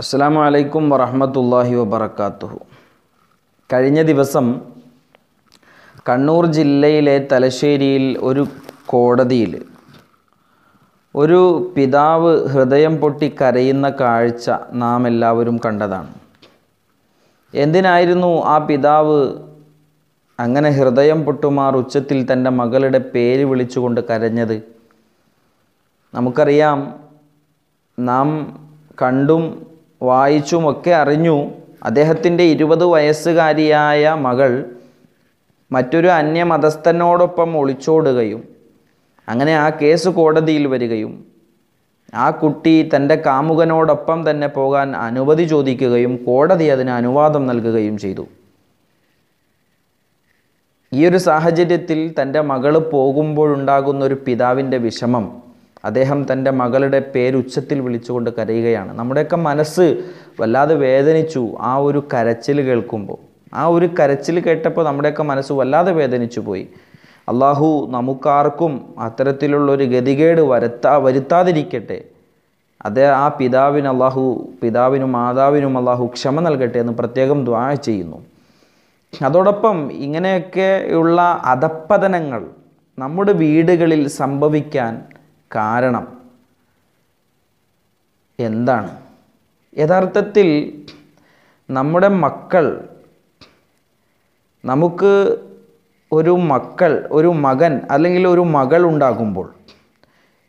അസ്സാം അലൈക്കും വറഹമത്തല്ലാഹി വബർക്കാത്തുഹു കഴിഞ്ഞ ദിവസം കണ്ണൂർ ജില്ലയിലെ തലശ്ശേരിയിൽ ഒരു കോടതിയിൽ ഒരു പിതാവ് ഹൃദയം പൊട്ടി കരയുന്ന കാഴ്ച നാം എല്ലാവരും കണ്ടതാണ്. എന്തിനായിരുന്നു ആ പിതാവ് അങ്ങനെ ഹൃദയം പൊട്ടുമാർ ഉച്ചത്തിൽ തന്റെ മകളുടെ പേര് വിളിച്ചുകൊണ്ട് കരഞ്ഞത്? നമുക്കറിയാം നാം കണ്ടും വായിച്ചുമൊക്കെ അറിഞ്ഞു. അദ്ദേഹത്തിന്റെ ഇരുപത് വയസ്സുകാരിയായ മകൾ മറ്റൊരു അന്യമതസ്ഥനോടൊപ്പം ഒളിച്ചോടുകയും അങ്ങനെ ആ കേസ് കോടതിയിൽ വരികയും ആ കുട്ടി തന്റെ കാമുകനോടൊപ്പം തന്നെ പോകാൻ അനുമതി ചോദിക്കുകയും കോടതി അതിന് അനുവാദം നൽകുകയും ചെയ്തു. ഈ ഒരു സാഹചര്യത്തിൽ തന്റെ മകൾ പോകുമ്പോഴുണ്ടാകുന്ന ഒരു പിതാവിന്റെ വിഷമം അദ്ദേഹം തന്റെ മകളുടെ പേര് ഉച്ചത്തിൽ വിളിച്ചുകൊണ്ട് കരയുകയാണ്. നമ്മുടെയൊക്കെ മനസ്സ് വല്ലാതെ വേദനിച്ചു ആ ഒരു കരച്ചിൽ കേൾക്കുമ്പോൾ. ആ ഒരു കരച്ചിൽ കേട്ടപ്പോൾ നമ്മുടെയൊക്കെ മനസ്സ് വല്ലാതെ വേദനിച്ചു പോയി. അള്ളാഹു നമുക്കാർക്കും അത്തരത്തിലുള്ളൊരു ഗതികേട് വരുത്താ വരുത്താതിരിക്കട്ടെ. അതേ ആ പിതാവിന് അള്ളാഹു പിതാവിനും മാതാവിനും അള്ളാഹു ക്ഷമ നൽകട്ടെ എന്ന് പ്രത്യേകം ദ്വാ ചെയ്യുന്നു. അതോടൊപ്പം ഇങ്ങനെയൊക്കെയുള്ള അധപ്പതനങ്ങൾ നമ്മുടെ വീടുകളിൽ സംഭവിക്കാൻ കാരണം എന്താണ്? യഥാർത്ഥത്തിൽ നമ്മുടെ മക്കൾ നമുക്ക് ഒരു മക്കൾ ഒരു മകൻ അല്ലെങ്കിൽ ഒരു മകൾ ഉണ്ടാകുമ്പോൾ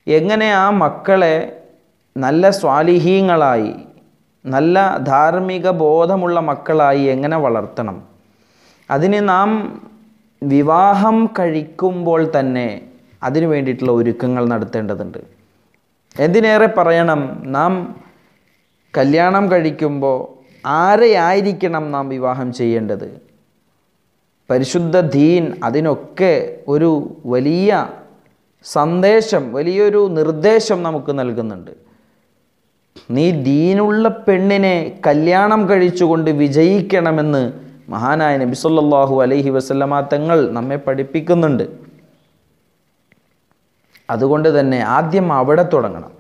എങ്ങനെ ആ മക്കളെ നല്ല സ്വാലിഹീങ്ങളായി നല്ല ധാർമ്മിക ബോധമുള്ള മക്കളായി എങ്ങനെ വളർത്തണം? അതിന് നാം വിവാഹം കഴിക്കുമ്പോൾ തന്നെ അതിനു വേണ്ടിയിട്ടുള്ള ഒരുക്കങ്ങൾ നടത്തേണ്ടതുണ്ട്. എന്തിനേറെ പറയണം? നാം കല്യാണം കഴിക്കുമ്പോൾ ആരെയായിരിക്കണം നാം വിവാഹം ചെയ്യേണ്ടത്? പരിശുദ്ധ ദീൻ അതിനൊക്കെ ഒരു വലിയ സന്ദേശം വലിയൊരു നിർദ്ദേശം നമുക്ക് നൽകുന്നുണ്ട്. നീ ദീനുള്ള പെണ്ണിനെ കല്യാണം കഴിച്ചുകൊണ്ട് വിജയിക്കണമെന്ന് മഹാനായ നബി അലഹി അലൈഹി വസല്ലമ തങ്ങൾ നമ്മെ പഠിപ്പിക്കുന്നുണ്ട്. അതുകൊണ്ട് തന്നെ ആദ്യം അവിടെ തുടങ്ങണം.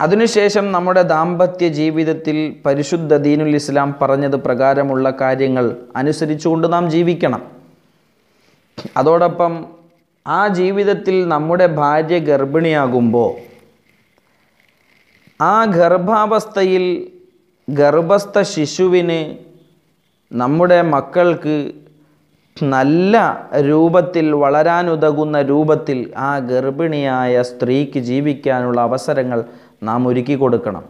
അതിനുശേഷം നമ്മുടെ ദാമ്പത്യ ജീവിതത്തിൽ പരിശുദ്ധ ദീനുൽ ഇസ്ലാം പറഞ്ഞത് പ്രകാരമുള്ള കാര്യങ്ങൾ അനുസരിച്ചുകൊണ്ട് നാം ജീവിക്കണം. അതോടൊപ്പം ആ ജീവിതത്തിൽ നമ്മുടെ ഭാര്യ ഗർഭിണിയാകുമ്പോൾ ആ ഗർഭാവസ്ഥയിൽ ഗർഭസ്ഥ ശിശുവിന് നമ്മുടെ മക്കൾക്ക് നല്ല രൂപത്തിൽ വളരാനുതകുന്ന രൂപത്തിൽ ആ ഗർഭിണിയായ സ്ത്രീക്ക് ജീവിക്കാനുള്ള അവസരങ്ങൾ നാം ഒരുക്കി കൊടുക്കണം.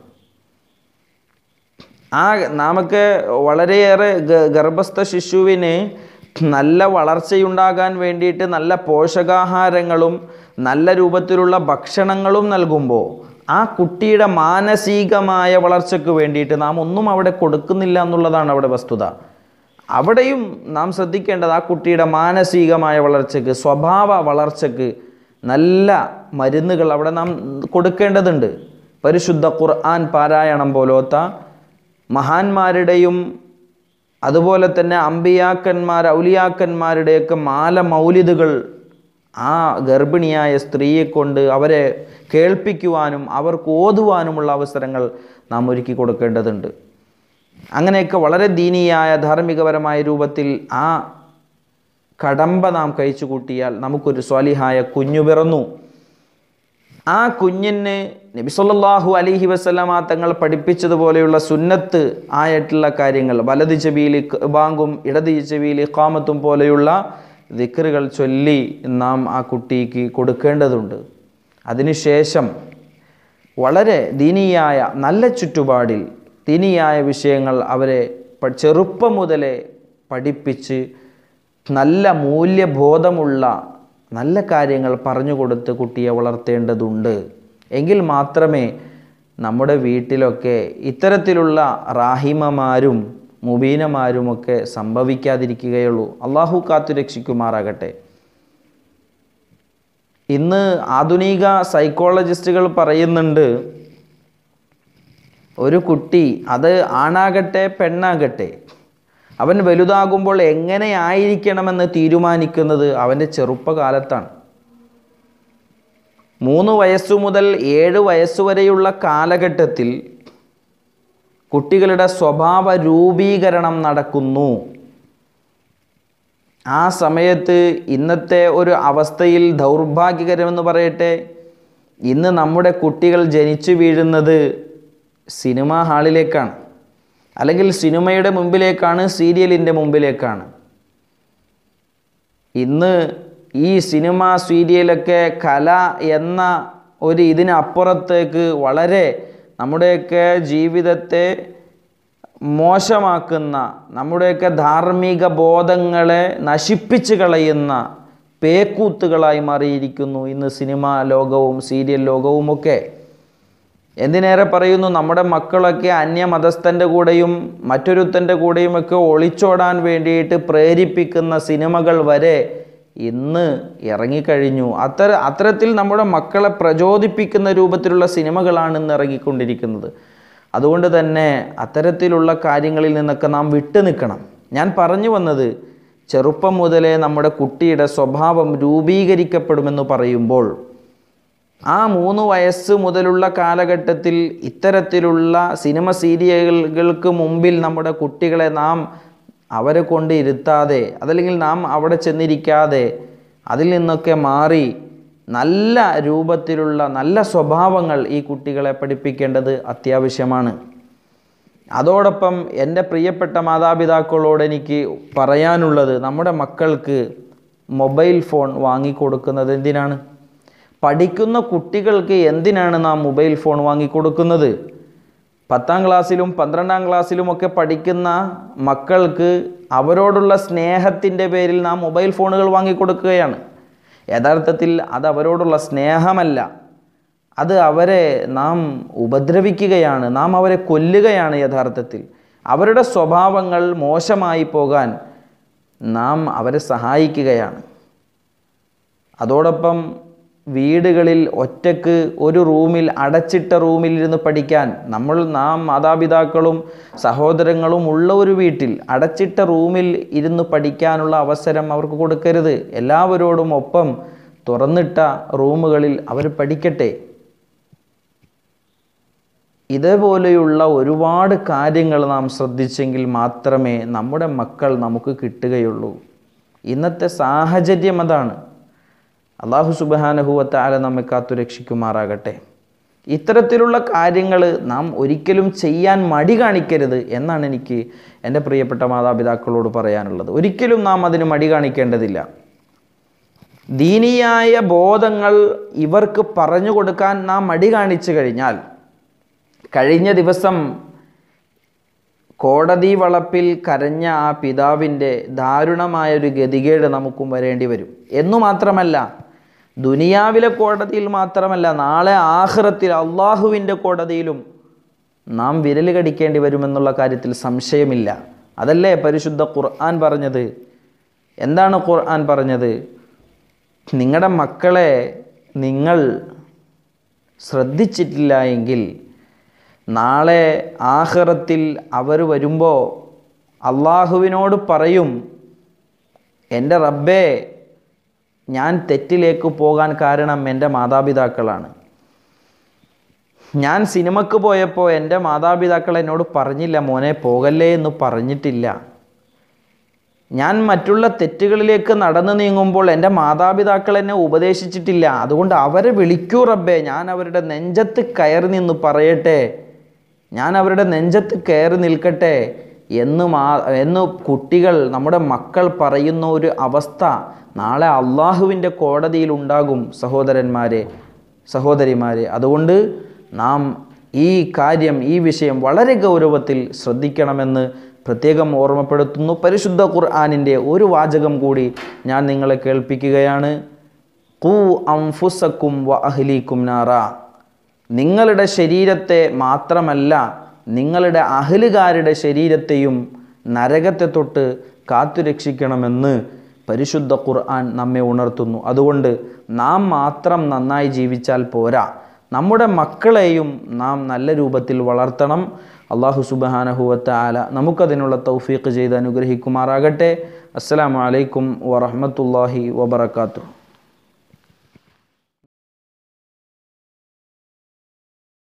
ആ നമുക്ക് വളരെയേറെ ഗർഭസ്ഥ ശിശുവിന് നല്ല വളർച്ചയുണ്ടാകാൻ വേണ്ടിയിട്ട് നല്ല പോഷകാഹാരങ്ങളും നല്ല രൂപത്തിലുള്ള ഭക്ഷണങ്ങളും നൽകുമ്പോൾ ആ കുട്ടിയുടെ മാനസികമായ വളർച്ചയ്ക്ക് വേണ്ടിയിട്ട് നാം ഒന്നും അവിടെ കൊടുക്കുന്നില്ല എന്നുള്ളതാണ് അവിടെ വസ്തുത. അവിടെയും നാം ശ്രദ്ധിക്കേണ്ടത് ആ കുട്ടിയുടെ മാനസികമായ വളർച്ചയ്ക്ക് സ്വഭാവ വളർച്ചയ്ക്ക് നല്ല മരുന്നുകൾ അവിടെ നാം കൊടുക്കേണ്ടതുണ്ട്. പരിശുദ്ധ ഖുർആൻ പാരായണം പോലോത്ത മഹാന്മാരുടെയും അതുപോലെ തന്നെ അമ്പിയാക്കന്മാർ ഔലിയാക്കന്മാരുടെയൊക്കെ മാല മൗലിദുകൾ ആ ഗർഭിണിയായ സ്ത്രീയെ കൊണ്ട് അവരെ കേൾപ്പിക്കുവാനും അവർക്ക് ഓതുവാനുമുള്ള അവസരങ്ങൾ നാം ഒരുക്കി കൊടുക്കേണ്ടതുണ്ട്. അങ്ങനെയൊക്കെ വളരെ ദീനീയായ ധാർമ്മികപരമായ രൂപത്തിൽ ആ കടമ്പ നാം കഴിച്ചു കൂട്ടിയാൽ നമുക്കൊരു സ്വാലിഹായ കുഞ്ഞു പിറന്നു. ആ കുഞ്ഞിന് നബിസൊല്ലാഹു അലിഹി വസ്സലാമ തങ്ങൾ പഠിപ്പിച്ചതുപോലെയുള്ള സുന്നത്ത് ആയിട്ടുള്ള കാര്യങ്ങൾ വലത് ചെവിയിൽ ബാങ്കും ഇടത് ചെവിയിൽ ഇഖാമത്തും പോലെയുള്ള ദിക്കറുകൾ ചൊല്ലി നാം ആ കുട്ടിക്ക് കൊടുക്കേണ്ടതുണ്ട്. അതിനുശേഷം വളരെ ദീനീയായ നല്ല ചുറ്റുപാടിൽ ദീനീയായ വിഷയങ്ങൾ അവരെ ചെറുപ്പം മുതലേ പഠിപ്പിച്ച് നല്ല മൂല്യബോധമുള്ള നല്ല കാര്യങ്ങൾ പറഞ്ഞു കൊടുത്ത് കുട്ടിയെ വളർത്തേണ്ടതുണ്ട്. എങ്കിൽ മാത്രമേ നമ്മുടെ വീട്ടിലൊക്കെ ഇത്തരത്തിലുള്ള റാഹിമമാരും മുബീനമാരുമൊക്കെ സംഭവിക്കാതിരിക്കുകയുള്ളൂ. അള്ളാഹു കാത്തു രക്ഷിക്കുമാറാകട്ടെ. ഇന്ന് ആധുനിക സൈക്കോളജിസ്റ്റുകൾ പറയുന്നുണ്ട് ഒരു കുട്ടി അത് ആണാകട്ടെ പെണ്ണാകട്ടെ അവൻ വലുതാകുമ്പോൾ എങ്ങനെയായിരിക്കണമെന്ന് തീരുമാനിക്കുന്നത് അവന്റെ ചെറുപ്പകാലത്താണ്. മൂന്ന് വയസ്സു മുതൽ ഏഴ് വയസ്സുവരെയുള്ള കാലഘട്ടത്തിൽ കുട്ടികളുടെ സ്വഭാവ രൂപീകരണം നടക്കുന്നു. ആ സമയത്ത് ഇന്നത്തെ ഒരു അവസ്ഥയിൽ ദൗർഭാഗ്യകരമെന്ന് പറയട്ടെ ഇന്ന് നമ്മുടെ കുട്ടികൾ ജനിച്ചു വീഴുന്നത് സിനിമാ ഹാളിലേക്കാണ്. അല്ലെങ്കിൽ സിനിമയുടെ മുമ്പിലേക്കാണ് സീരിയലിന്റെ മുമ്പിലേക്കാണ്. ഇന്ന് ഈ സിനിമ സീരിയലൊക്കെ കല എന്ന ഒരു ഇതിനപ്പുറത്തേക്ക് വളരെ നമ്മുടെയൊക്കെ ജീവിതത്തെ മോശമാക്കുന്ന നമ്മുടെയൊക്കെ ധാർമ്മിക ബോധങ്ങളെ നശിപ്പിച്ച് കളയുന്ന പേക്കൂത്തുകളായി മാറിയിരിക്കുന്നു ഇന്ന് സിനിമാ ലോകവും സീരിയൽ ലോകവുമൊക്കെ. എന്തിനേറെ പറയുന്നു? നമ്മുടെ മക്കളൊക്കെ അന്യമതസ്ഥന്റെ കൂടെയും മറ്റൊരുത്തന്റെ കൂടെയും ഒക്കെ ഒളിച്ചോടാൻ വേണ്ടിയിട്ട് പ്രേരിപ്പിക്കുന്ന സിനിമകൾ വരെ ഇന്ന് ഇറങ്ങിക്കഴിഞ്ഞു. അത്തര അത്തരത്തിൽ നമ്മുടെ മക്കളെ പ്രചോദിപ്പിക്കുന്ന രൂപത്തിലുള്ള സിനിമകളാണ് ഇന്ന് ഇറങ്ങിക്കൊണ്ടിരിക്കുന്നത്. അതുകൊണ്ട് തന്നെ അത്തരത്തിലുള്ള കാര്യങ്ങളിൽ നിന്നൊക്കെ നാം വിട്ടു നിൽക്കണം. ഞാൻ പറഞ്ഞു വന്നത് ചെറുപ്പം മുതലേ നമ്മുടെ കുട്ടിയുടെ സ്വഭാവം രൂപീകരിക്കപ്പെടുമെന്ന് പറയുമ്പോൾ ആ മൂന്ന് വയസ്സ് മുതലുള്ള കാലഘട്ടത്തിൽ ഇത്തരത്തിലുള്ള സിനിമ സീരിയലുകൾക്ക് മുമ്പിൽ നമ്മുടെ കുട്ടികളെ നാം അവരെ കൊണ്ട് ഇരുത്താതെ അതല്ലെങ്കിൽ നാം അവിടെ ചെന്നിരിക്കാതെ അതിൽ നിന്നൊക്കെ മാറി നല്ല രൂപത്തിലുള്ള നല്ല സ്വഭാവങ്ങൾ ഈ കുട്ടികളെ പഠിപ്പിക്കേണ്ടത് അത്യാവശ്യമാണ്. അതോടൊപ്പം എന്റെ പ്രിയപ്പെട്ട മാതാപിതാക്കളോട് എനിക്ക് പറയാനുള്ളത് നമ്മുടെ മക്കൾക്ക് മൊബൈൽ ഫോൺ വാങ്ങിക്കൊടുക്കുന്നത് എന്തിനാണ്? പഠിക്കുന്ന കുട്ടികൾക്ക് എന്തിനാണ് നാം മൊബൈൽ ഫോൺ വാങ്ങിക്കൊടുക്കുന്നത്? പത്താം ക്ലാസ്സിലും പന്ത്രണ്ടാം ക്ലാസ്സിലുമൊക്കെ പഠിക്കുന്ന മക്കൾക്ക് അവരോടുള്ള സ്നേഹത്തിന്റെ പേരിൽ നാം മൊബൈൽ ഫോണുകൾ വാങ്ങിക്കൊടുക്കുകയാണ്. യഥാർത്ഥത്തിൽ അത് അവരോടുള്ള സ്നേഹമല്ല. അത് അവരെ നാം ഉപദ്രവിക്കുകയാണ്. നാം അവരെ കൊല്ലുകയാണ് യഥാർത്ഥത്തിൽ. അവരുടെ സ്വഭാവങ്ങൾ മോശമായി പോകാൻ നാം അവരെ സഹായിക്കുകയാണ്. അതോടൊപ്പം വീടുകളിൽ ഒറ്റയ്ക്ക് ഒരു റൂമിൽ അടച്ചിട്ട റൂമിൽ ഇരുന്ന് പഠിക്കാൻ നമ്മൾ നാം മാതാപിതാക്കളും സഹോദരങ്ങളും ഉള്ള ഒരു വീട്ടിൽ അടച്ചിട്ട റൂമിൽ ഇരുന്ന് പഠിക്കാനുള്ള അവസരം അവർക്ക് കൊടുക്കരുത്. എല്ലാവരോടും ഒപ്പം തുറന്നിട്ട റൂമുകളിൽ അവർ പഠിക്കട്ടെ. ഇതേപോലെയുള്ള ഒരുപാട് കാര്യങ്ങൾ നാം ശ്രദ്ധിച്ചെങ്കിൽ മാത്രമേ നമ്മുടെ മക്കൾ നമുക്ക് കിട്ടുകയുള്ളൂ. ഇന്നത്തെ സാഹചര്യം അതാണ്. അള്ളാഹു സുബാനഹുവത്താല നമ്മെ കാത്തു രക്ഷിക്കുമാറാകട്ടെ. ഇത്തരത്തിലുള്ള കാര്യങ്ങൾ നാം ഒരിക്കലും ചെയ്യാൻ മടി കാണിക്കരുത് എന്നാണ് എനിക്ക് എന്റെ പ്രിയപ്പെട്ട മാതാപിതാക്കളോട് പറയാനുള്ളത്. ഒരിക്കലും നാം അതിന് മടി കാണിക്കേണ്ടതില്ല. ദീനിയായ ബോധങ്ങൾ ഇവർക്ക് പറഞ്ഞു കൊടുക്കാൻ നാം മടി കാണിച്ചു കഴിഞ്ഞാൽ കഴിഞ്ഞ ദിവസം കോടതി വളപ്പിൽ കരഞ്ഞ ആ പിതാവിന്റെ ദാരുണമായൊരു ഗതികേട് നമുക്കും വരേണ്ടി വരും. എന്നു മാത്രമല്ല ദുനിയാവിലെ കോടതിയിൽ മാത്രമല്ല നാളെ ആഹ്റത്തിൽ അള്ളാഹുവിന്റെ കോടതിയിലും നാം വിരൽ കടിക്കേണ്ടി വരുമെന്നുള്ള കാര്യത്തിൽ സംശയമില്ല. അതല്ലേ പരിശുദ്ധ ഖുർആൻ പറഞ്ഞത്? എന്താണ് ഖുർആൻ പറഞ്ഞത്? നിങ്ങളുടെ മക്കളെ നിങ്ങൾ ശ്രദ്ധിച്ചിട്ടില്ല എങ്കിൽ നാളെ ആഹ്റത്തിൽ അവർ വരുമ്പോൾ അള്ളാഹുവിനോട് പറയും എന്റെ റബ്ബേ ഞാൻ തെറ്റിലേക്ക് പോകാൻ കാരണം എന്റെ മാതാപിതാക്കളാണ്. ഞാൻ സിനിമക്ക് പോയപ്പോൾ എന്റെ മാതാപിതാക്കൾ എന്നോട് പറഞ്ഞില്ല മോനെ പോകല്ലേ എന്ന് പറഞ്ഞിട്ടില്ല. ഞാൻ മറ്റുള്ള തെറ്റുകളിലേക്ക് നടന്നു നീങ്ങുമ്പോൾ എന്റെ മാതാപിതാക്കൾ എന്നെ ഉപദേശിച്ചിട്ടില്ല. അതുകൊണ്ട് അവരെ വിളിക്കൂ റബ്ബേ. ഞാൻ അവരുടെ നെഞ്ചത്ത് കയറി നിന്ന് പറയട്ടെ. ഞാൻ അവരുടെ നെഞ്ചത്ത് കയറി നിൽക്കട്ടെ. എന്ന് മാ എന്ന് കുട്ടികൾ നമ്മുടെ മക്കൾ പറയുന്ന ഒരു അവസ്ഥ നാളെ അള്ളാഹുവിന്റെ കോടതിയിൽ ഉണ്ടാകും സഹോദരന്മാരെ സഹോദരിമാരെ. അതുകൊണ്ട് നാം ഈ കാര്യം ഈ വിഷയം വളരെ ഗൗരവത്തിൽ ശ്രദ്ധിക്കണമെന്ന് പ്രത്യേകം ഓർമ്മപ്പെടുത്തുന്നു. പരിശുദ്ധ ഖുർആാനിന്റെ ഒരു വാചകം കൂടി ഞാൻ നിങ്ങളെ കേൾപ്പിക്കുകയാണ്. കൂ അംഫുസക്കും വ അഹ്ലീക്കും നാറ. നിങ്ങളുടെ ശരീരത്തെ മാത്രമല്ല നിങ്ങളുടെ അഹലുകാരുടെ ശരീരത്തെയും നരകത്തെ തൊട്ട് കാത്തുരക്ഷിക്കണമെന്ന് പരിശുദ്ധ ഖുർആൻ നമ്മെ ഉണർത്തുന്നു. അതുകൊണ്ട് നാം മാത്രം നന്നായി ജീവിച്ചാൽ പോരാ. നമ്മുടെ മക്കളെയും നാം നല്ല രൂപത്തിൽ വളർത്തണം. അള്ളാഹു സുബാനഹുവത്ത ആല നമുക്കതിനുള്ള തൗഫീഖ് ചെയ്ത് അനുഗ്രഹിക്കുമാറാകട്ടെ. അസ്സലാമു അലൈക്കും വറഹമത്തല്ലാഹി വബർക്കാത്തു